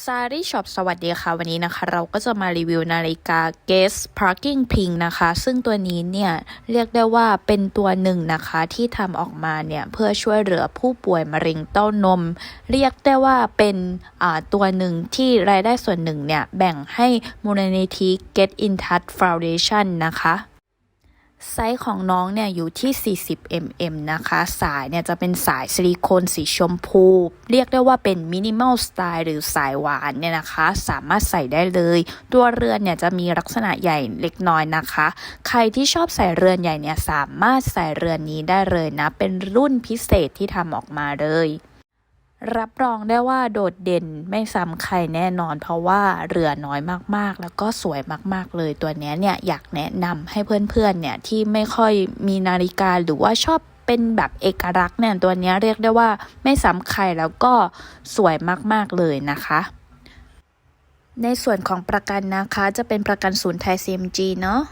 ซารีช็อปสวัสดีค่ะ วันนี้นะคะ เราก็จะมารีวิวนาฬิกา Guess Parking Pink นะคะ ซึ่งตัวนี้เนี่ย เรียกได้ว่าเป็นตัวหนึ่งนะคะที่ทำออกมาเนี่ย เพื่อช่วยเหลือผู้ป่วยมะเร็งเต้านม เรียกได้ว่าเป็นอ่าตัวหนึ่งที่รายได้ส่วนหนึ่งเนี่ย แบ่งให้มูลนิธิ Get in Touch Foundation นะคะ ไซส์ของน้องเนี่ยอยู่ที่ 40 mm นะคะ สายเนี่ยจะเป็นสายซิลิโคนสีชมพู เรียกได้ว่าเป็นมินิมอลสไตล์หรือสายหวานเนี่ยนะคะ สามารถใส่ได้เลย ตัวเรือนเนี่ยจะมีลักษณะใหญ่เล็กน้อยนะคะ ใครที่ชอบใส่เรือนใหญ่เนี่ยสามารถใส่เรือนนี้ได้เลยนะ เป็นรุ่นพิเศษที่ทำออกมาเลย รับรองได้ว่าโดดเด่นไม่ซ้ำใครแน่นอน เพราะว่าเรือน้อยมากๆ แล้วก็สวยมากๆเลยตัวนี้เนี่ยอยากแนะนำให้เพื่อนๆเนี่ยที่ไม่ค่อยมีนาฬิกาหรือว่าชอบเป็นแบบเอกลักษณ์เนี่ยตัวนี้เรียกได้ว่าไม่ซ้ำใครแล้วก็สวยมากๆเลยนะคะในส่วนของประกันนะคะจะเป็นประกันศูนย์ไทย CMG เนาะ